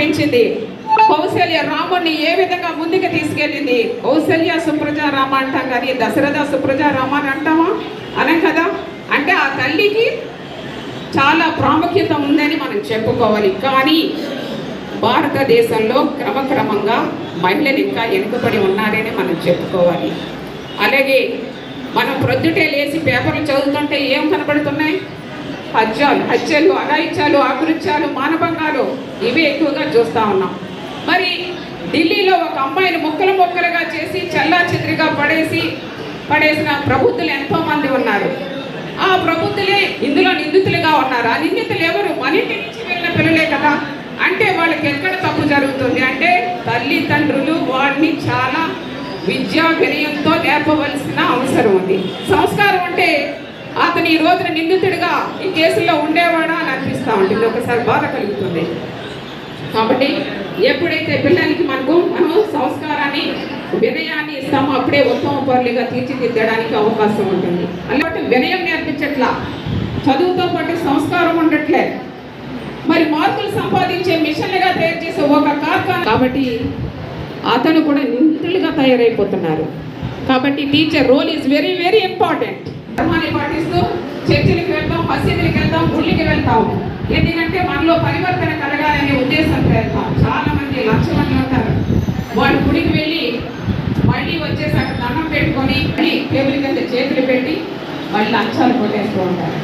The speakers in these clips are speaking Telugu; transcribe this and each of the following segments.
పంపించింది కౌశల్య రాముని ఏ విధంగా ముందుకు తీసుకెళ్ళింది? కౌశల్య సుప్రజ రామ అంటాం కానీ దశరథ సుప్రజ రామ అని అంటామా? అనం కదా? అంటే ఆ తల్లికి చాలా ప్రాముఖ్యత ఉందని మనం చెప్పుకోవాలి. కానీ భారతదేశంలో క్రమక్రమంగా మహిళలు ఇంకా వెనుకబడి ఉన్నారని మనం చెప్పుకోవాలి. అలాగే మనం ప్రొద్దుటే లేచి పేపర్లు చదువుతుంటే ఏం కనబడుతున్నాయి హత్యలు హత్యలు అఘాయిత్యాలు అకృత్యాలు మానభంగాలు ఇవి ఎక్కువగా చూస్తూ ఉన్నాం. మరి ఢిల్లీలో ఒక అమ్మాయిని ముక్కలు ముక్కలుగా చేసి చల్లా చెదిరిగా పడేసి పడేసిన ప్రబుద్ధులు ఎంతో మంది ఉన్నారు. ఆ ప్రబుద్ధులే ఇందులో నిందితులుగా ఉన్నారు. ఆ నిందితులు ఎవరు? మనింటి నుంచి వెళ్ళిన పిల్లలే కదా. అంటే వాళ్ళకి ఎక్కడ తప్పు జరుగుతుంది అంటే తల్లిదండ్రులు వాడిని చాలా విద్యా వినయంతో నేర్పవలసిన అవసరం ఉంది. సంస్కారం అంటే అతను ఈ రోజున నిందితుడిగా ఈ కేసుల్లో ఉండేవాడా అని అనిపిస్తూ ఉంటుంది. ఒకసారి బాధ కలుగుతుంది. కాబట్టి ఎప్పుడైతే పిల్లలకి మనకు మనం సంస్కారాన్ని వినయాన్ని ఇస్తామో అప్పుడే ఉత్తమ పౌరులుగా తీర్చిదిద్దడానికి అవకాశం ఉంటుంది. అలాంటి వినయం నేర్పించట్లా. చదువుతో పాటు సంస్కారం ఉండట్లే. మరి మార్కులు సంపాదించే మిషన్లుగా తయారు చేసే ఒక కార్ఖాన కాబట్టి అతను కూడా నిందితులుగా తయారైపోతున్నారు. కాబట్టి teacher role is very very important. ధర్మాన్ని పాటిస్తూ చర్చిలకు వెళ్తాం మసీదులకు వెళ్తాం గుళ్ళకి వెళ్తాం. ఎందుకంటే మనలో పరివర్తన కలగాలనే ఉద్దేశంతో వెళ్తాం చాలా మంది లక్ష మంది ఉంటారు. వాళ్ళు గుడికి వెళ్ళి మళ్ళీ వచ్చేసి అక్కడ దండం పెట్టుకొని మళ్ళీ టేబుల్ కింద చేతులు పెట్టి మళ్ళీ లంచాలు కొట్టేస్తూ ఉంటారు.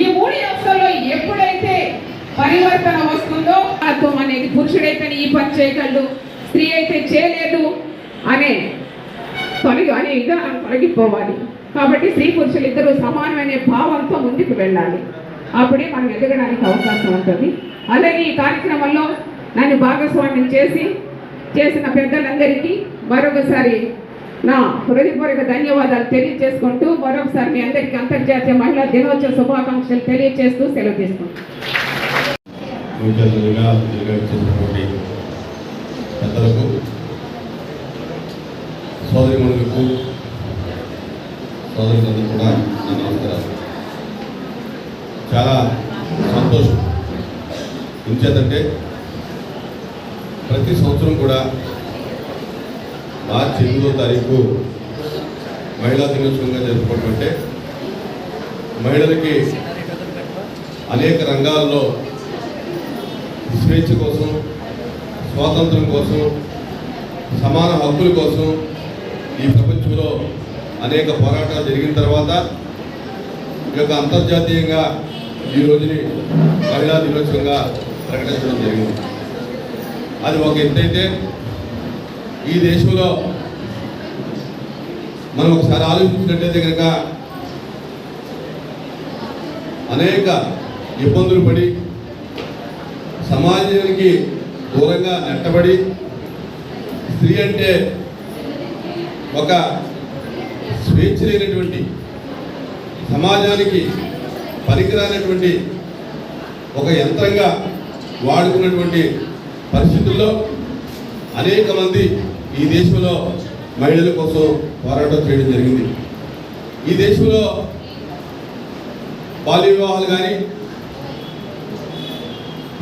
ఈ మూడు అంశాల్లో ఎప్పుడైతే పరివర్తన వస్తుందో అర్థం అనేది పురుషుడైతే ఈ పని చేయగలడు స్త్రీ అయితే చేయలేదు అనే తొలగి అనే విధానం తొలగిపోవాలి. కాబట్టి స్త్రీ పురుషులు ఇద్దరు సమానమైన భావంతో ముందుకు వెళ్ళాలి. అప్పుడే మనం ఎదగడానికి అవకాశం ఉంటుంది. అలాగే ఈ కార్యక్రమంలో నన్ను భాగస్వామ్యం చేసి చేసిన పెద్దలందరికీ మరొకసారి నా హృదయపూర్వక ధన్యవాదాలు తెలియజేసుకుంటూ మరొకసారి మీ అందరికీ అంతర్జాతీయ మహిళా దినోత్సవ శుభాకాంక్షలు తెలియజేస్తూ సెలవు తీసుకుంటాను సోదరులందరూ కూడా నా నమస్కారాలు. చాలా సంతోషం. ఎంచేతంటే ప్రతి సంవత్సరం కూడా మార్చి ఎనిమిదో తారీఖు మహిళా దినోత్సవంగా జరుపుకోవడం అంటే మహిళలకి అనేక రంగాల్లో స్వేచ్ఛ కోసం స్వాతంత్రం కోసం సమాన హక్కుల కోసం ఈ ప్రపంచంలో అనేక పోరాటాలు జరిగిన తర్వాత ఈ యొక్క అంతర్జాతీయంగా ఈ రోజుని మహిళా దినోత్సవంగా ప్రకటించడం జరిగింది. అది ఒక ఎత్తైతే ఈ దేశంలో మనం ఒకసారి ఆలోచించినట్టయితే కనుక అనేక ఇబ్బందులు పడి సమాజానికి దూరంగా నెట్టబడి స్త్రీ అంటే ఒక స్వేచ్ఛ లేనటువంటి సమాజానికి పనికిరానటువంటి ఒక యంత్రంగా వాడుకున్నటువంటి పరిస్థితుల్లో అనేక మంది ఈ దేశంలో మహిళల కోసం పోరాటం చేయడం జరిగింది. ఈ దేశంలో బాల్య వివాహాలు కానీ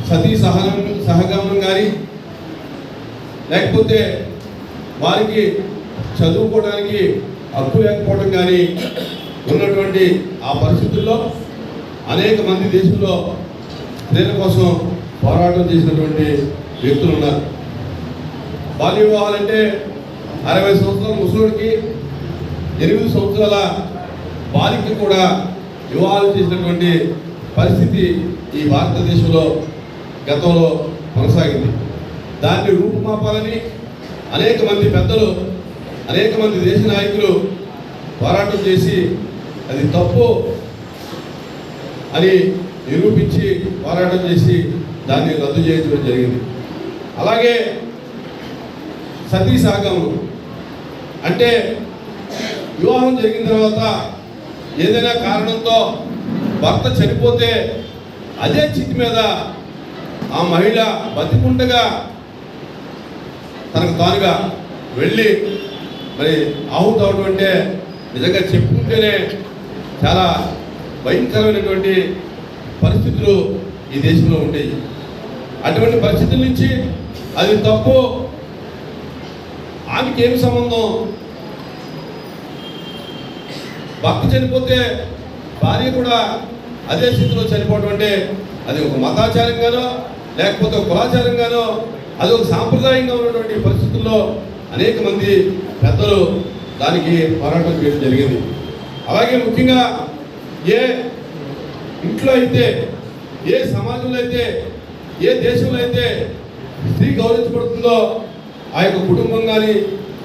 సతీ సహనం సహగమనం కానీ లేకపోతే వారికి చదువుకోవడానికి హక్కు లేకపోవడం కానీ ఉన్నటువంటి ఆ పరిస్థితుల్లో అనేక మంది దేశంలో స్త్రీల కోసం పోరాటం చేసినటువంటి వ్యక్తులు ఉన్నారు. బాల్య వివాహాలంటే అరవై సంవత్సరాల ముసలుడికి ఎనిమిది సంవత్సరాల బాలికకి కూడా వివాహాలు చేసినటువంటి పరిస్థితి ఈ భారతదేశంలో గతంలో కొనసాగింది. దాన్ని రూపుమాపాలని అనేక మంది పెద్దలు అనేక మంది దేశ నాయకులు పోరాటం చేసి అది తప్పు అని నిరూపించి పోరాటం చేసి దాన్ని రద్దు చేయించడం జరిగింది. అలాగే సతీ సాగము అంటే వివాహం జరిగిన తర్వాత ఏదైనా కారణంతో భర్త చనిపోతే అదే చితి మీద ఆ మహిళ బతికుండగా తనకు తానుగా వెళ్ళి మరి ఆహుతి అవడం అంటే నిజంగా చెప్పుకుంటేనే చాలా భయంకరమైనటువంటి పరిస్థితులు ఈ దేశంలో ఉండేవి. అటువంటి పరిస్థితుల నుంచి అది తప్పు. ఆమెకి ఏమి సంబంధం? భర్త చనిపోతే భార్య కూడా అదే స్థితిలో చనిపోవడం అంటే అది ఒక మతాచారంగానో లేకపోతే ఒక కులాచారంగానో అది ఒక సాంప్రదాయంగా ఉన్నటువంటి పరిస్థితుల్లో అనేక మంది పెద్దలు దానికి పోరాటం చేయడం జరిగింది. అలాగే ముఖ్యంగా ఏ ఇంట్లో అయితే ఏ సమాజంలో అయితే ఏ దేశంలో అయితే స్త్రీ గౌరవించబడుతుందో ఆ యొక్క కుటుంబం కానీ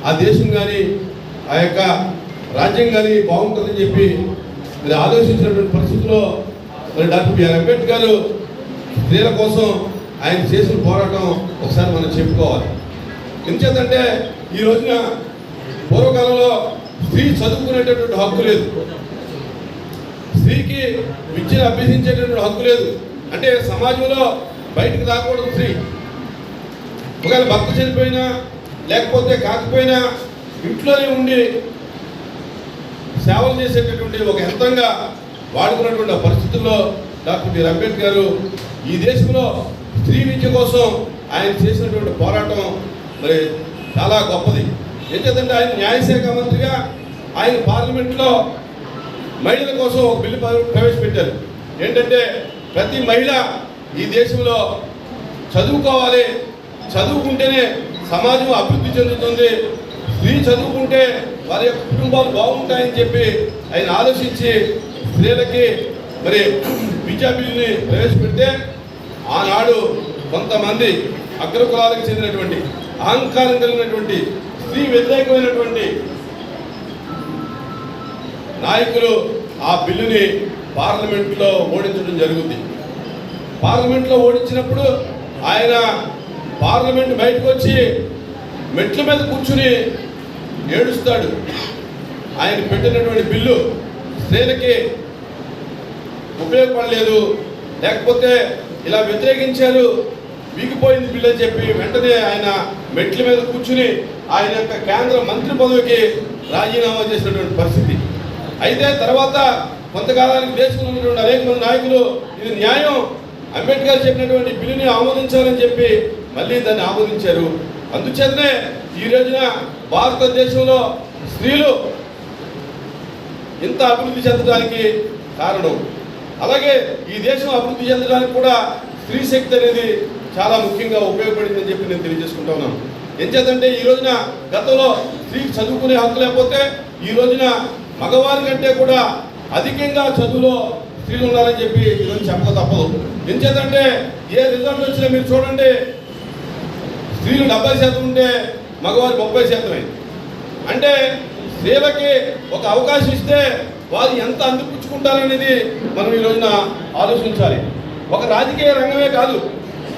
ఆ దేశం కానీ ఆ యొక్క రాజ్యం కానీ బాగుంటుందని చెప్పి మరి ఆలోచించినటువంటి పరిస్థితుల్లో మరి డాక్టర్ బిఆర్ అంబేద్కర్ స్త్రీల కోసం ఆయన చేసిన పోరాటం ఒకసారి మనం చెప్పుకోవాలి. ఎందుచేతంటే ఈ రోజున పూర్వకాలంలో స్త్రీ చదువుకునేటటువంటి హక్కు లేదు. స్త్రీకి విద్యను అభ్యసించేటటువంటి హక్కు లేదు. అంటే సమాజంలో బయటకు రాకూడదు స్త్రీ. ఒకవేళ భర్త చనిపోయినా లేకపోతే కాకపోయినా ఇంట్లోనే ఉండి సేవలు చేసేటటువంటి ఒక యంత్రంగా వాడుకున్నటువంటి పరిస్థితుల్లో డాక్టర్ బిఆర్ అంబేద్కర్ ఈ దేశంలో స్త్రీ విద్య కోసం ఆయన చేసినటువంటి పోరాటం మరి చాలా గొప్పది. ఏంటంటే ఆయన న్యాయశాఖ మంత్రిగా ఆయన పార్లమెంట్లో మహిళల కోసం ఒక బిల్లు ప్రవేశపెట్టారు. ఏంటంటే ప్రతి మహిళ ఈ దేశంలో చదువుకోవాలి. చదువుకుంటేనే సమాజం అభివృద్ధి చెందుతుంది. స్త్రీ చదువుకుంటే వారి యొక్క కుటుంబాలు బాగుంటాయని చెప్పి ఆయన ఆలోచించి స్త్రీలకి మరి విద్యా బిల్లుని ప్రవేశపెడితే ఆనాడు కొంతమంది అగ్రకులాలకు చెందినటువంటి అహంకారం కలిగినటువంటి స్త్రీ వ్యతిరేకమైనటువంటి నాయకులు ఆ బిల్లుని పార్లమెంట్లో ఓడించడం జరుగుతుంది పార్లమెంట్లో ఓడించినప్పుడు ఆయన పార్లమెంట్ బయటకు వచ్చి మెట్ల మీద కూర్చుని ఏడుస్తాడు. ఆయన పెట్టినటువంటి బిల్లు స్త్రీలకి ఉపయోగపడలేదు. లేకపోతే ఇలా వ్యతిరేకించారు వీగిపోయింది బిల్లు అని చెప్పి వెంటనే ఆయన మెట్ల మీద కూర్చుని ఆయన యొక్క కేంద్ర మంత్రి పదవికి రాజీనామా చేసినటువంటి పరిస్థితి. అయితే తర్వాత కొంతకాలానికి దేశంలో ఉన్నటువంటి అనేక మంది నాయకులు ఇది న్యాయం అంబేద్కర్ చెప్పినటువంటి బిల్లుని ఆమోదించాలని చెప్పి మళ్ళీ దాన్ని ఆమోదించారు. అందుచేతనే ఈ రోజున భారతదేశంలో స్త్రీలు ఇంత అభివృద్ధి చెందడానికి కారణం. అలాగే ఈ దేశం అభివృద్ధి చెందడానికి కూడా స్త్రీ శక్తి అనేది చాలా ముఖ్యంగా ఉపయోగపడిందని చెప్పి నేను తెలియజేసుకుంటా ఉన్నాను. ఏం చేద్దంటే ఈ రోజున గతంలో స్త్రీ చదువుకునే హక్కు లేకపోతే ఈ రోజున మగవారి కంటే కూడా అధికంగా చదువులో స్త్రీలు ఉన్నారని చెప్పి ఈరోజు చెప్పక తప్పదు. ఏం చేద్దంటే ఏ రిజల్ట్ వచ్చినా మీరు చూడండి స్త్రీలు డెబ్బై శాతం ఉంటే మగవారు ముప్పై శాతమే. అంటే స్త్రీలకి ఒక అవకాశం ఇస్తే వారు ఎంత అందిపుచ్చుకుంటారనేది మనం ఈ రోజున ఆలోచించాలి. ఒక రాజకీయ రంగమే కాదు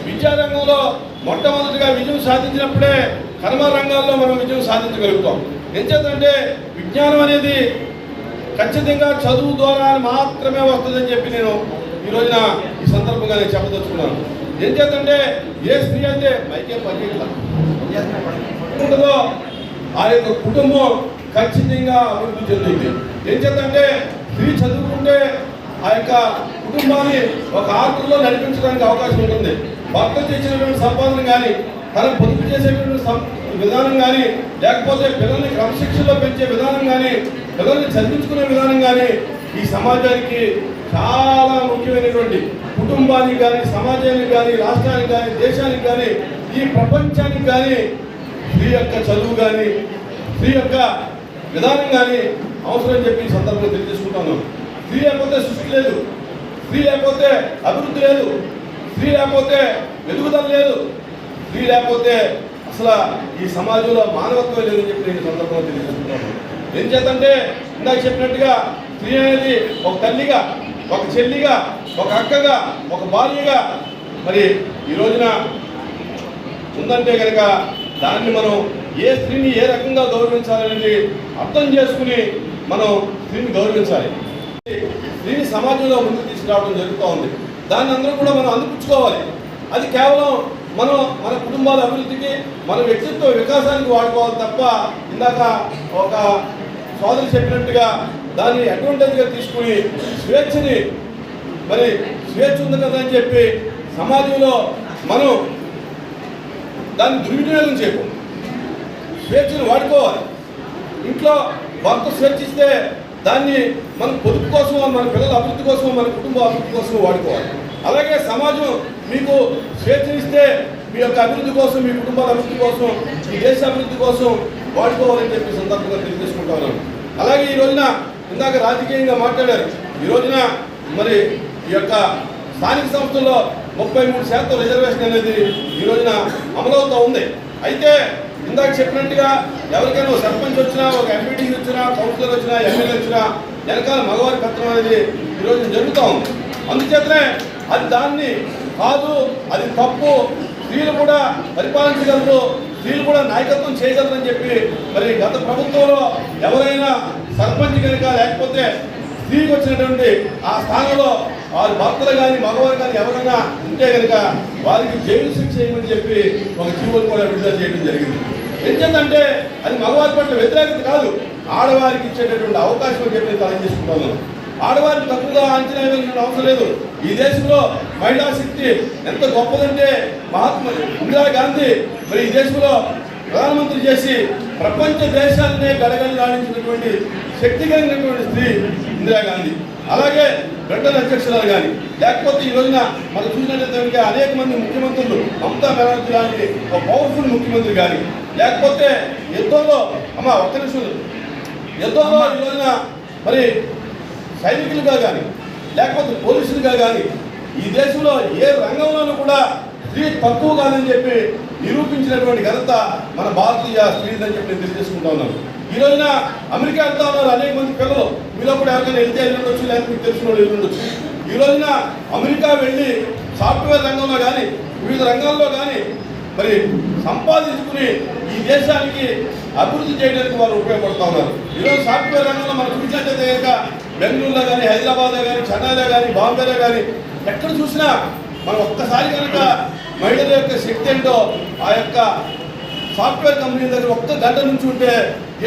విద్యారంగంలో మొట్టమొదటిగా విజయం సాధించినప్పుడే కర్మ రంగాల్లో మనం విజయం సాధించగలుగుతాం. ఎంచేతంటే విజ్ఞానం అనేది ఖచ్చితంగా చదువు ద్వారా మాత్రమే వస్తుందని చెప్పి నేను ఈ రోజున ఈ సందర్భంగా నేను చెప్పదలుచుకున్నాను. ఏం చేద్దంటే ఏ స్త్రీ అయితే మైకే పని ఆ యొక్క కుటుంబం ఖచ్చితంగా అభివృద్ధి చెందింది ఏం చేద్దంటే స్త్రీ చదువుకుంటే ఆ యొక్క కుటుంబాన్ని ఒక ఆర్థికలో నడిపించడానికి అవకాశం ఉంటుంది. భర్త చేసినటువంటి సంపాదన కానీ తన పొదుపు చేసేటువంటి సం- విధానం కానీ లేకపోతే పిల్లల్ని క్రమశిక్షణలో పెంచే విధానం కానీ పిల్లల్ని చదివించుకునే విధానం కానీ ఈ సమాజానికి చాలా ముఖ్యమైనటువంటి కుటుంబానికి కానీ సమాజానికి కానీ రాష్ట్రానికి కానీ దేశానికి కానీ ఈ ప్రపంచానికి కానీ స్త్రీ యొక్క చదువు కానీ స్త్రీ యొక్క విధానం కానీ అవసరం చెప్పి సందర్భంగా తెలియజేసుకుంటాను స్త్రీ లేకపోతే సృష్టి లేదు. స్త్రీ లేకపోతే అభివృద్ధి లేదు. స్త్రీ లేకపోతే వెలుగుదల లేదు. స్త్రీ లేకపోతే అసలు ఈ సమాజంలో మానవత్వం లేదని చెప్పి నేను సందర్భంగా తెలియజేస్తున్నాను. ఏం చేద్దంటే ఇందాక చెప్పినట్టుగా స్త్రీ అనేది ఒక తల్లిగా ఒక చెల్లిగా ఒక అక్కగా ఒక భార్యగా మరి ఈ రోజున ఉందంటే కనుక దాన్ని మనం ఏ స్త్రీని ఏ రకంగా గౌరవించాలనేది అర్థం చేసుకుని మనం స్త్రీని గౌరవించాలి. స్త్రీని సమాజంలో ముందుకు తీసుకురావడం జరుగుతూ ఉంది. దాన్ని అందరూ కూడా మనం అందిపుచ్చుకోవాలి. అది కేవలం మనం మన కుటుంబాల అభివృద్ధికి మన వ్యక్తిత్వ వికాసానికి వాడుకోవాలి తప్ప ఇందాక ఒక సోదరు చెప్పినట్టుగా దాన్ని అడ్వాంటేజ్గా తీసుకుని స్వేచ్ఛని మరి స్వేచ్ఛ ఉంది కదా అని చెప్పి సమాజంలో మనం దాన్ని దుర్వినియోగం చేయకూడదు. స్వేచ్ఛను వాడుకోవాలి. ఇంట్లో భర్త స్వేచ్ఛిస్తే దాన్ని మన పొదుపు కోసం మన పిల్లల అభివృద్ధి కోసం మన కుటుంబ అభివృద్ధి కోసం వాడుకోవాలి. అలాగే సమాజం మీకు స్వేచ్ఛనిస్తే మీ యొక్క అభివృద్ధి కోసం మీ కుటుంబాల అభివృద్ధి కోసం ఈ దేశ అభివృద్ధి కోసం వాడుకోవాలని చెప్పి సందర్భంగా తెలియజేసుకుంటాను అలాగే ఈ రోజున ఇందాక రాజకీయంగా మాట్లాడారు. ఈ రోజున మరి ఈ యొక్క స్థానిక సంస్థల్లో ముప్పై మూడు శాతం రిజర్వేషన్ అనేది ఈ రోజున అమలవుతూ ఉంది. అయితే ఇందాక చెప్పినట్టుగా ఎవరికైనా ఒక సర్పంచ్ వచ్చినా ఒక ఎంపీటీ వచ్చినా కౌన్సిలర్ వచ్చినా ఎమ్మెల్యే వచ్చినా వెనకాల మగవారి పత్రం అనేది ఈరోజు జరుగుతూ ఉంది. అందుచేతనే అది దాన్ని కాదు అది తప్పు. స్త్రీలు కూడా పరిపాలించగలరు స్త్రీలు కూడా నాయకత్వం చేయగలరని చెప్పి మరి గత ప్రభుత్వంలో ఎవరైనా సర్పంచ్ కనుక లేకపోతే స్త్రీకి వచ్చినటువంటి ఆ స్థానంలో వారి భర్తలు కానీ మగవారు కానీ ఎవరైనా ఉంటే కనుక వారికి జైలు శిక్ష చేయమని చెప్పి ఒక జీవోలు కూడా విడుదల చేయడం జరిగింది. ఎందుకంటే అది మగవారి పట్ల వ్యతిరేకత కాదు. ఆడవారికి ఇచ్చేటటువంటి అవకాశం అని చెప్పి నేను చేసుకుంటాను. ఆడవారిని తక్కువగా అంచనా వేయాల్సిన అవసరం లేదు. ఈ దేశంలో మహిళా శక్తి ఎంత గొప్పదంటే మహాత్మా ఇందిరాగాంధీ మరి ఈ దేశంలో ప్రధానమంత్రి చేసి ప్రపంచ దేశాలనే గడగడలాడించినటువంటి శక్తి కలిగినటువంటి స్త్రీ ఇందిరాగాంధీ అలాగే బ్రిటన్ అధ్యక్షురాలు కానీ లేకపోతే ఈ రోజున మనం చూసినట్లయితే అనేక మంది ముఖ్యమంత్రులు మమతా బెనర్జీ లాంటి ఒక పవర్ఫుల్ ముఖ్యమంత్రి కానీ లేకపోతే యుద్ధంలో అమ్మ ఒక్క నిమిషం. యుద్ధంలో ఈ రోజున మరి సైనికులుగా కానీ లేకపోతే పోలీసులుగా కానీ ఈ దేశంలో ఏ రంగంలోనూ కూడా స్త్రీ తక్కువ కాదని చెప్పి నిరూపించినటువంటి ఘనత మన భారతీయ స్త్రీలని చెప్పి నేను తెలియజేసుకుంటా ఉన్నాను. ఈ రోజున అమెరికా వెళ్తా ఉన్నారు అనేక మంది పిల్లలు. మీరు అప్పుడు ఎవరికైనా వెళ్తే వెళ్ళుండొచ్చు లేకపోతే మీకు తెలిసిన వాళ్ళు వెళ్ళుండొచ్చు ఈ రోజున అమెరికా వెళ్ళి సాఫ్ట్వేర్ రంగంలో కానీ వివిధ రంగాల్లో కానీ మరి సంపాదించుకుని ఈ దేశానికి అభివృద్ధి చేయడానికి వారు ఉపయోగపడుతూ ఉన్నారు. ఈరోజు సాఫ్ట్వేర్ రంగంలో మనం చూసినట్లయితే కనుక బెంగళూరులో కానీ హైదరాబాద్లో కానీ చెన్నైలో కానీ బాంబేలో కానీ ఎక్కడ చూసినా మనం ఒక్కసారి కనుక మహిళల యొక్క శక్తి ఏంటో ఆ యొక్క సాఫ్ట్వేర్ కంపెనీ దగ్గర ఒక్క గంట నుంచి ఉంటే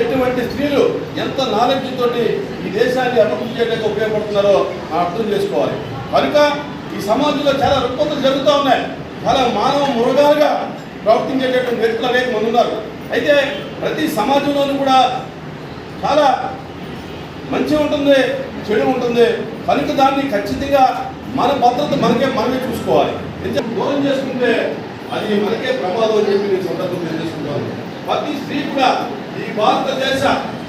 ఎటువంటి స్త్రీలు ఎంత నాలెడ్జ్ తోటి ఈ దేశాన్ని అభివృద్ధి చేయడానికి ఉపయోగపడుతున్నారో అర్థం చేసుకోవాలి. కనుక ఈ సమాజంలో చాలా రుగ్మతలు జరుగుతూ ఉన్నాయి. చాలా మానవ మృగాలుగా ప్రవర్తించేటటువంటి వ్యక్తులు అనేక మంది ఉన్నారు. అయితే ప్రతి సమాజంలోనూ కూడా చాలా మంచి ఉంటుంది చెడు ఉంటుంది. కనుక దాన్ని ఖచ్చితంగా మన భద్రత మనకే మనమే చూసుకోవాలి. ఎందుకంటే చేసుకుంటే అది మనకే ప్రమాదం అని చెప్పి నేను సందర్భం తెలియజేసుకుంటాను ప్రతి స్త్రీ కూడా ఈ భారతదేశ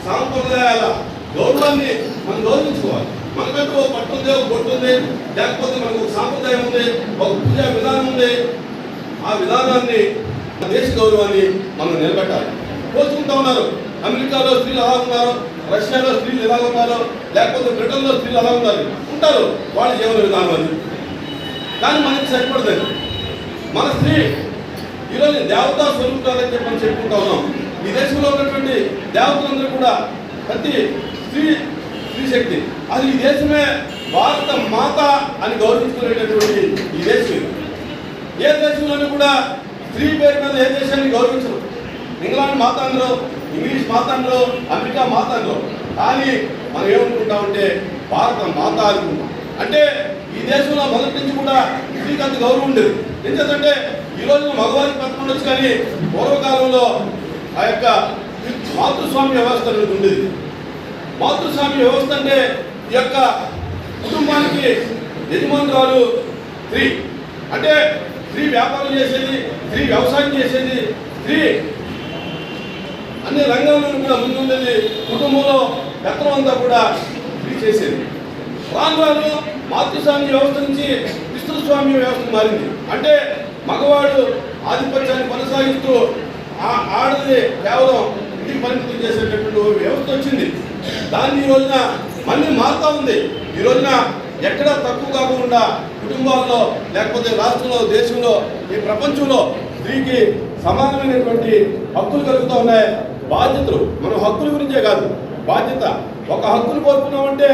సాంప్రదాయాల గౌరవాన్ని మనం గౌరవించుకోవాలి. మనకంటూ ఒక పట్టు ఉంది ఒక బొట్టు ఉంది లేకపోతే మనకు ఒక సాంప్రదాయం ఉంది ఒక పూజా విధానం ఉంది. ఆ విధానాన్ని మన దేశ గౌరవాన్ని మనం నిలబెట్టాలి. పోల్చుకుంటా ఉన్నారు. అమెరికాలో స్త్రీలు ఎలా ఉన్నారు రష్యాలో స్త్రీలు ఎలా ఉన్నారు లేకపోతే బ్రిటన్లో స్త్రీలు ఎలా ఉన్నారు. ఉంటారు. వాళ్ళ జీవన విధానం అది. కానీ మనకి సరిపడదండి మన స్త్రీ ఈరోజు దేవతా స్వరూపాలని చెప్పి మనం చెప్పుకుంటా ఉన్నాం. ఈ దేశంలో ఉన్నటువంటి దేవతలందరూ కూడా ప్రతి స్త్రీ స్త్రీ శక్తి. అది ఈ దేశమే భారత మాత అని గౌరవించుకునేటటువంటి ఈ దేశం ఏ దేశంలోనూ కూడా స్త్రీ పేరు మీద ఏ దేశాన్ని గౌరవించరు. ఇంగ్లాండ్ మాతాండ్రు ఇంగ్లీష్ మాతాండ్రు అమెరికా మాతాండ్రు కానీ మనం ఏమనుకుంటామంటే భారత మాత అనుకుంటాం. అంటే ఈ దేశంలో మొదటి నుంచి కూడా స్త్రీకి అంత గౌరవం ఉండేది. ఎందుకంటే ఈ రోజు మగవారికి పథకం ఉండొచ్చు కానీ పూర్వకాలంలో ఆ యొక్క మాతృస్వామ్య వ్యవస్థ అనేది ఉండేది. మాతృస్వామ్య వ్యవస్థ అంటే ఈ యొక్క కుటుంబానికి యజమానురాలు స్త్రీ. అంటే స్త్రీ వ్యాపారం చేసేది స్త్రీ వ్యవసాయం చేసేది స్త్రీ అన్ని రంగాల్లో కూడా ముందుండేది. కుటుంబంలో పెత్తనం అంతా కూడా స్త్రీ చేసేది. రాను మాతృస్వామి వ్యవస్థ నుంచి పితృస్వామ్య వ్యవస్థ మారింది. అంటే మగవాడు ఆధిపత్యాన్ని కొనసాగిస్తూ ఆ ఆడది కేవలం ఇంటికి పరిమితం చేసేటటువంటి వ్యవస్థ వచ్చింది. దాన్ని ఈ రోజున మళ్ళీ మారుతా ఉంది. ఈ రోజున ఎక్కడ తక్కువ కాకుండా కుటుంబాల్లో లేకపోతే రాష్ట్రంలో దేశంలో ఈ ప్రపంచంలో స్త్రీకి సమానమైనటువంటి హక్కులు కలుగుతూ ఉన్నాయి. బాధ్యతలు మన హక్కుల గురించే కాదు. బాధ్యత ఒక హక్కును కోరుకున్నామంటే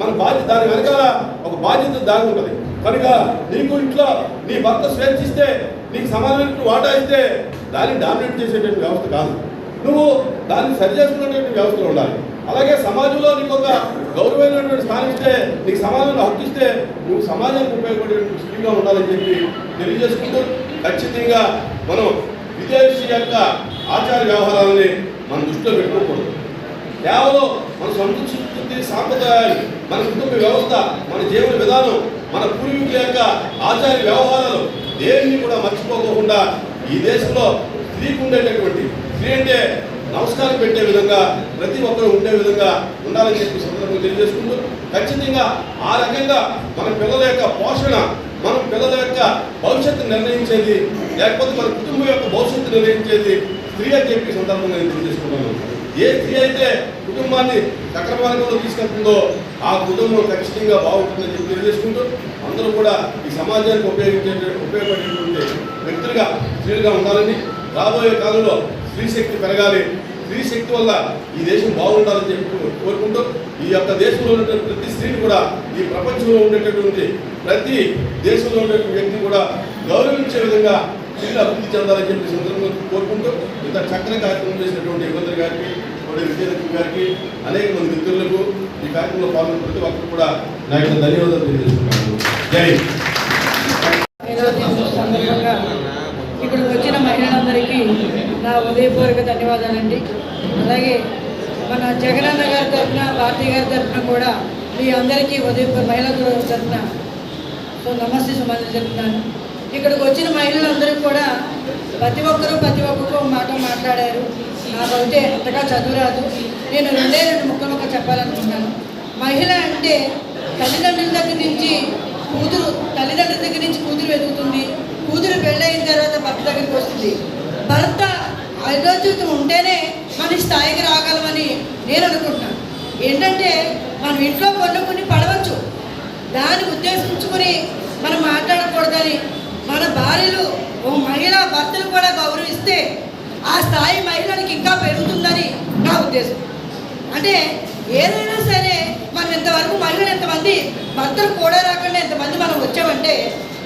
మన బాధ్యత దాని వెనకాల ఒక బాధ్యత దాగి ఉంటుంది. కనుక నీకు ఇంట్లో నీ భర్త స్వేచ్ఛిస్తే నీకు సమానమైన వాటా ఇస్తే దాన్ని డామినేట్ చేసేటువంటి వ్యవస్థ కాదు. నువ్వు దాన్ని సరి చేసుకునేటువంటి వ్యవస్థలు ఉండాలి. అలాగే సమాజంలో నీకు ఒక గౌరవమైనటువంటి స్థానం ఇస్తే నీకు సమాజంలో హక్కు ఇస్తే నువ్వు సమాజానికి ఉపయోగపడేటువంటి స్త్రీగా ఉండాలని చెప్పి తెలియజేసుకుంటూ ఖచ్చితంగా మనం విదేశీ యొక్క ఆచార వ్యవహారాలని మన దృష్టిలో పెట్టుకోకూడదు. కేవలం మన సంస్కృతి సాంప్రదాయాలు. మన కుటుంబ వ్యవస్థ మన జీవన విధానం మన పూర్వీకుల యొక్క ఆచార వ్యవహారాలు దేన్ని కూడా మర్చిపోకుండా ఈ దేశంలో స్త్రీకి ఉండేటటువంటి స్త్రీ అంటే నమస్కారం పెట్టే విధంగా ప్రతి ఒక్కరు ఉండే విధంగా ఉండాలని చెప్పి సందర్భంగా తెలియజేసుకుంటూ ఖచ్చితంగా ఆ రకంగా మన పిల్లల యొక్క పోషణ మన పిల్లల యొక్క భవిష్యత్తు నిర్ణయించేది లేకపోతే మన కుటుంబం యొక్క భవిష్యత్తు నిర్ణయించేది స్త్రీ అని చెప్పి సందర్భంగా నేను తెలియజేసుకుంటున్నాను. ఏ స్త్రీ అయితే కుటుంబాన్ని సక్రమార్గంలో తీసుకెళ్తుందో ఆ కుటుంబం ఖచ్చితంగా బాగుంటుందని చెప్పి తెలియజేసుకుంటూ అందరూ కూడా ఈ సమాజానికి ఉపయోగించే ఉపయోగపడేటువంటి వ్యక్తులుగా స్త్రీలుగా ఉండాలని రాబోయే కాలంలో స్త్రీ శక్తి పెరగాలి. స్త్రీ శక్తి వల్ల ఈ దేశం బాగుండాలని చెప్పి కోరుకుంటూ ఈ యొక్క దేశంలో ఉన్నటువంటి ప్రతి స్త్రీని కూడా ఈ ప్రపంచంలో ఉండేటటువంటి ప్రతి దేశంలో ఉన్నటువంటి వ్యక్తిని కూడా గౌరవించే విధంగా స్త్రీలు అభివృద్ధి చెందాలని చెప్పి సందర్భంగా కోరుకుంటూ ఇంత చక్కని కార్యక్రమం చేసినటువంటి యువతరి గారికి కోడి విజయలక్ష్మి గారికి అనేక మంది మిత్రులకు ఈ కార్యక్రమంలో పాల్గొన్న ప్రతి ఒక్కరు కూడా నా యొక్క ధన్యవాదాలు తెలియజేస్తున్నాను. జై హింద్. వచ్చిన మహిళలందరికీ నా ఉదయపూర్వక ధన్యవాదాలండి. అలాగే మన జగనన్న గారి తరఫున భారతి గారి తరఫున కూడా మీ అందరికీ ఉదయపూర్ మహిళల తరఫున సో నమస్తే సుమారు చెప్తున్నాను ఇక్కడికి వచ్చిన మహిళలందరూ కూడా ప్రతి ఒక్కరూ ప్రతి ఒక్కరు మాట మాట్లాడారు. నాకైతే అంతగా చదువురాదు నేను రెండే రెండు ముక్కలు ఒక చెప్పాలనుకుంటున్నాను మహిళ అంటే తల్లిదండ్రుల దగ్గర నుంచి కూతురు తల్లిదండ్రుల దగ్గర నుంచి కూతురు వెతుకుతుంది. కూతురు పెళ్ళయిన తర్వాత భర్త దగ్గరికి వస్తుంది. భర్త ఆలోచితం ఉంటేనే మన స్థాయికి రాగలమని నేను అనుకుంటున్నాను. ఏంటంటే మనం ఇంట్లో కొన్ని కొన్ని పడవచ్చు. దాన్ని ఉద్దేశించుకొని మనం మాట్లాడకూడదని మన భార్యలు ఓ మహిళ భర్తలు కూడా గౌరవిస్తే ఆ స్థాయి మహిళలకు ఇంకా పెరుగుతుందని నా ఉద్దేశం. అంటే ఏదైనా సరే మనం ఇంతవరకు మహిళలు ఎంతమంది భర్తలు కూడా రాకుండా ఎంతమంది మనం వచ్చామంటే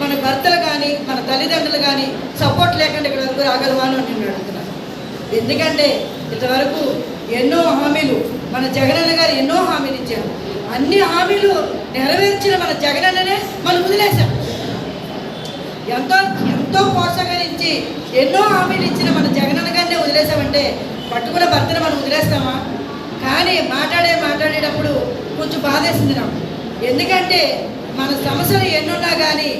మన భర్తలు కానీ మన తల్లిదండ్రులు కానీ సపోర్ట్ లేకుండా ఇక్కడ వరకు రాగలమా అని నేను అడుగుతున్నాను. ఎందుకంటే ఇంతవరకు ఎన్నో హామీలు మన జగనన్న గారు ఎన్నో హామీలు ఇచ్చారు. అన్ని హామీలు నెరవేర్చిన మన జగనన్ననే మనం వదిలేశాం. ఎంతో ఎంతో ప్రోత్సహించి ఎన్నో హామీలు ఇచ్చిన మన జగనన్న గారిని వదిలేసామంటే పట్టుకున్న భర్తను మనం వదిలేస్తామా? కానీ మాట్లాడే మాట్లాడేటప్పుడు కొంచెం బాధేసింది నాకు. ఎందుకంటే మన సమస్యలు ఎన్నున్నా కానీ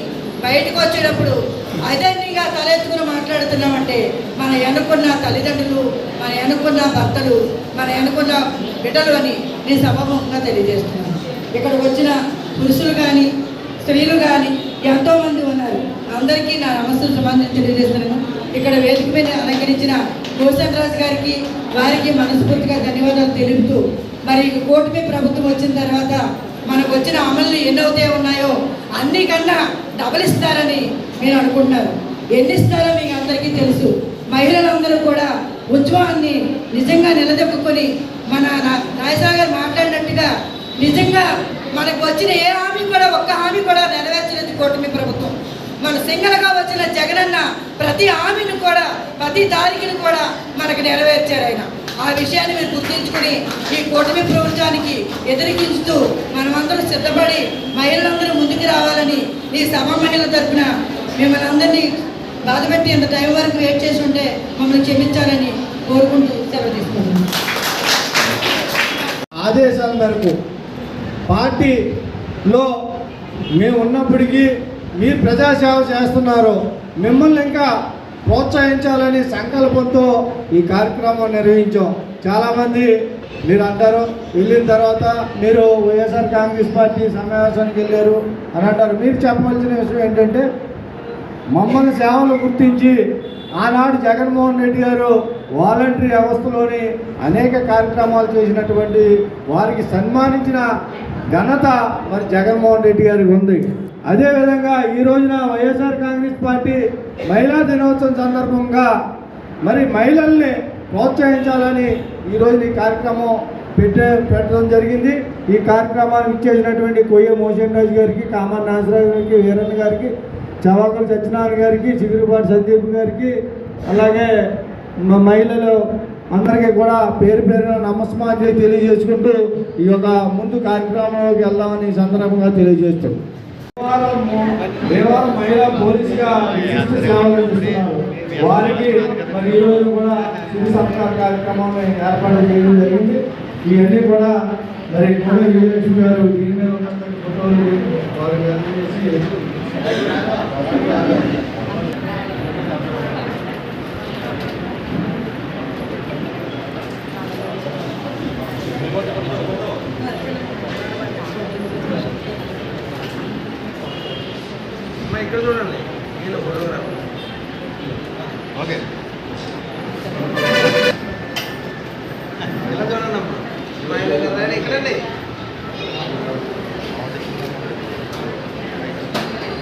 బయటకు వచ్చేటప్పుడు అదన్నీగా తలెత్తుకుని మాట్లాడుతున్నామంటే మన ఎన్నుకున్న తల్లిదండ్రులు మన ఎన్నుకున్న భర్తలు మన ఎన్నుకున్న బిడ్డలు అని నేను సభాముఖంగా తెలియజేస్తున్నాను. ఇక్కడికి వచ్చిన పురుషులు కానీ స్త్రీలు కానీ ఎంతోమంది ఉన్నారు. అందరికీ నా నమస్సు సంబంధించి తెలియజేస్తున్నాను. ఇక్కడ వేదిక మీద అలంకరించిన భూషణ్ గారికి వారికి మనస్ఫూర్తిగా ధన్యవాదాలు తెలుపుతూ మరి ఈ కూటమి ప్రభుత్వం వచ్చిన తర్వాత మనకు వచ్చిన అమలు ఎన్నవుతే ఉన్నాయో అన్ని కన్నా డబల్ ఇస్తారని మీరు అనుకుంటున్నారు ఎన్ని ఇస్తారో మీకు అందరికీ తెలుసు. మహిళలందరూ కూడా ఉత్సవాన్ని నిజంగా నిలదొక్కుని మన నా- మాట్లాడినట్టుగా నిజంగా మనకు వచ్చిన ఏ హామీ కూడా ఒక్క హామీ కూడా నెరవేర్చలేదు కూటమి ప్రభుత్వం. మన సింగల్గా వచ్చిన జగనన్న ప్రతి హామీని కూడా ప్రతి తారీఖుని కూడా మనకు నెరవేర్చారు ఆయన. ఆ విషయాన్ని మీరు గుర్తించుకుని ఈ కూటమి ప్రభుత్వానికి ఎదిరికించుతూ మనమందరం సిద్ధపడి మహిళలందరూ ముందుకు రావాలని ఈ సభ మహిళల తరఫున మిమ్మల్ని అందరినీ బాధపెట్టి ఇంత టైం వరకు వెయిట్ చేసి ఉంటే మమ్మల్ని క్షమించాలని కోరుకుంటూ సెలవు తీసుకుంటున్నాను ఆదేశాల మేరకు పార్టీలో మేము ఉన్నప్పటికీ మీరు ప్రజాసేవ చేస్తున్నారు. మిమ్మల్ని ఇంకా ప్రోత్సహించాలని సంకల్పంతో ఈ కార్యక్రమం నిర్వహించాం. చాలామంది మీరు అంటారు వెళ్ళిన తర్వాత మీరు వైఎస్ఆర్ కాంగ్రెస్ పార్టీ సమావేశానికి వెళ్ళారు అని అంటారు. మీరు చెప్పవలసిన విషయం ఏంటంటే మమ్మల్ని సేవలు గుర్తించి ఆనాడు జగన్మోహన్ రెడ్డి గారు వాలంటరీ వ్యవస్థలోని అనేక కార్యక్రమాలు చేసినటువంటి వారికి సన్మానించిన ఘనత మరి జగన్మోహన్ రెడ్డి గారికి ఉంది. అదేవిధంగా ఈ రోజున వైఎస్ఆర్ కాంగ్రెస్ పార్టీ మహిళా దినోత్సవం సందర్భంగా మరి మహిళల్ని ప్రోత్సహించాలని ఈరోజు ఈ కార్యక్రమం పెట్టే పెట్టడం జరిగింది. ఈ కార్యక్రమాన్ని ఇచ్చేసినటువంటి కొయ్య మోషన్ రాజు గారికి కామన్ నాసరావు గారికి వీరన్న గారికి చవాకుల సత్యనారాయణ గారికి చిగురుపాటి సందీప్ గారికి అలాగే మహిళలు అందరికీ కూడా పేరు పేరున నమస్మాజీ తెలియజేసుకుంటూ ఈ యొక్క ముందు కార్యక్రమంలోకి వెళ్దామని ఈ సందర్భంగా తెలియజేస్తాం దేవాలయం మహిళా పోలీసుగా విశిష్ట సేవలు వారికి మరి ఈ రోజు కూడా శిశు సత్కార కార్యక్రమాన్ని ఏర్పాటు చేయడం జరిగింది. ఇవన్నీ కూడా మరి కూడా విజయలక్ష్మి గారు దీని మీద ఉన్నటువంటి ఫోటోలు వారికి అందజేసి ఇక్కడ చూడండి నేను ఫోటోగ్రాఫ్ ఓకే ఇలా చూడండి అమ్మా స్మైల్ రండి ఇక్కడండి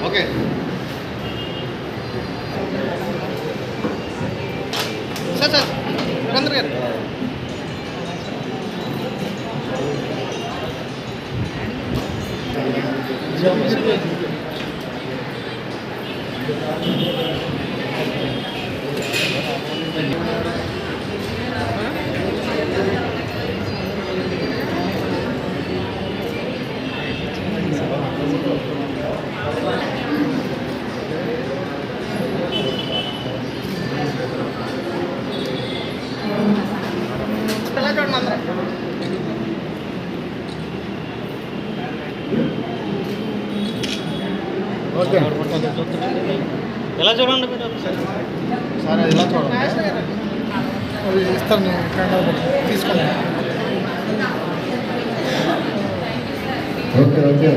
ఓకే సార్ సార్ అందరు గారు ఇలా చూడండి అందరూ ఓకే ఎలా చూడండి మీరు ఒకసారి సార్ అది ఎలా చూడండి అది తీసుకోండి ఓకే ఓకే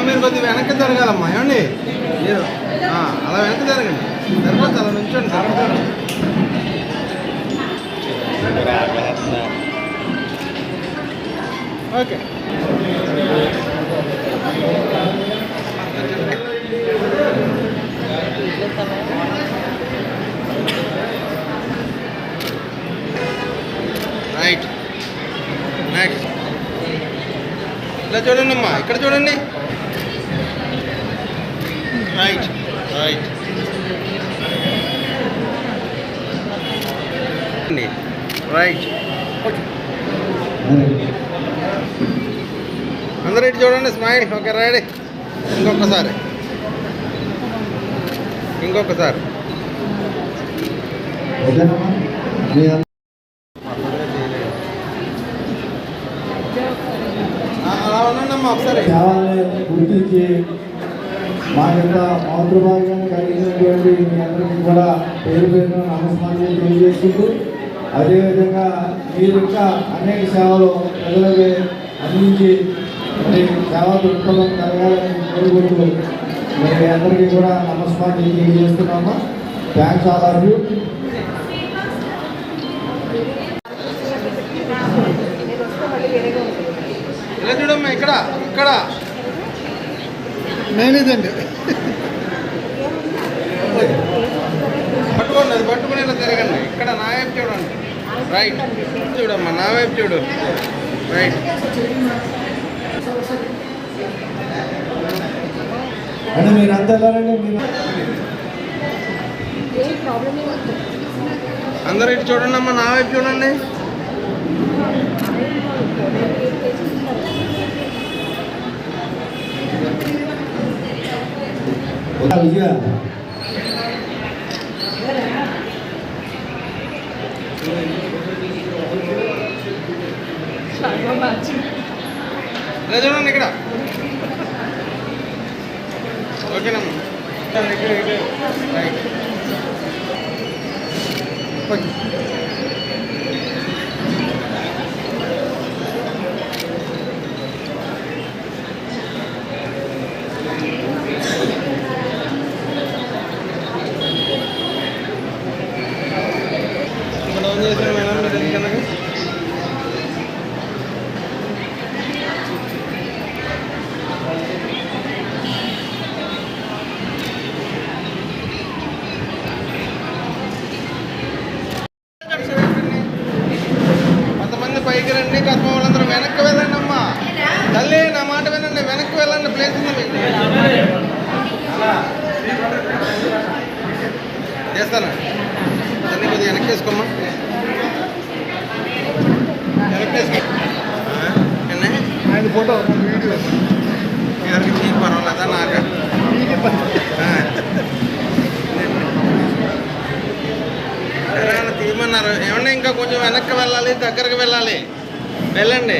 మీరు కొద్దిగా వెనక్కి జరగాలమ్మా ఏమండి మీరు అలా వెనక్కి జరగండి జరగచ్చు అలా నుంచోండి జరగచ్చు ఓకే. రైట్ నెక్స్ట్ ఇలా చూడండి అమ్మా ఇక్కడ చూడండి రైట్ రైట్ రైట్ అందరూ ఇటు చూడండి స్మైల్. Okay ride. ఇంకొకసారి. ఇంకొకసారి. అలా ఉండండి ఒకసారి. గుర్తించి మా యొక్క మాతృభాగ్యాన్ని కలిగినటువంటి మీ అందరికీ కూడా పేరు పేరున నమస్కారాలు తెలియజేసుకుంటూ అదేవిధంగా మీరు ఇంకా అనేక సేవలు ప్రజలకి అందించి సేవా దృక్పథం కలగాలని కోరుకుంటూ మరి అందరికీ కూడా నమస్కారం తెలియజేస్తున్నాము? థ్యాంక్స్ ఆల్ ఆఫ్ యూ చూడమ్మా ఇక్కడ ఇక్కడ. నేనేదండి పట్టుకోండి అది పట్టుకుని ఇలా తిరగండి. ఇక్కడ నా వైపు చూడండి. రైట్ చూడమ్మా నా వైపు చూడు. రైట్ అంటే మీరంతా వెళ్ళారండి మీరు అందరూ ఇటు చూడండి అమ్మా నా వైపు చూడండి. విజయ. చూడండి ఇక్కడ. ఓకేనమ్మా ఇక్కడ ఇక్కడ రైట్ ఇక్కడ ఆన్ చేసిన మేడం మీరు ఎందుకనగా వెనక్కి వేసుకోమ్మా వెనక్కి వేసుకో ఆ, ఎన్నే? ఆయన ఫోటో వీడియో ఎవరికి నీకు పర్వాలేదా నాకా ఆ. సరే అలా తీయమన్నారు ఏమన్నా ఇంకా కొంచెం వెనక్కి వెళ్ళాలి దగ్గరకు వెళ్ళాలి వెళ్ళండి.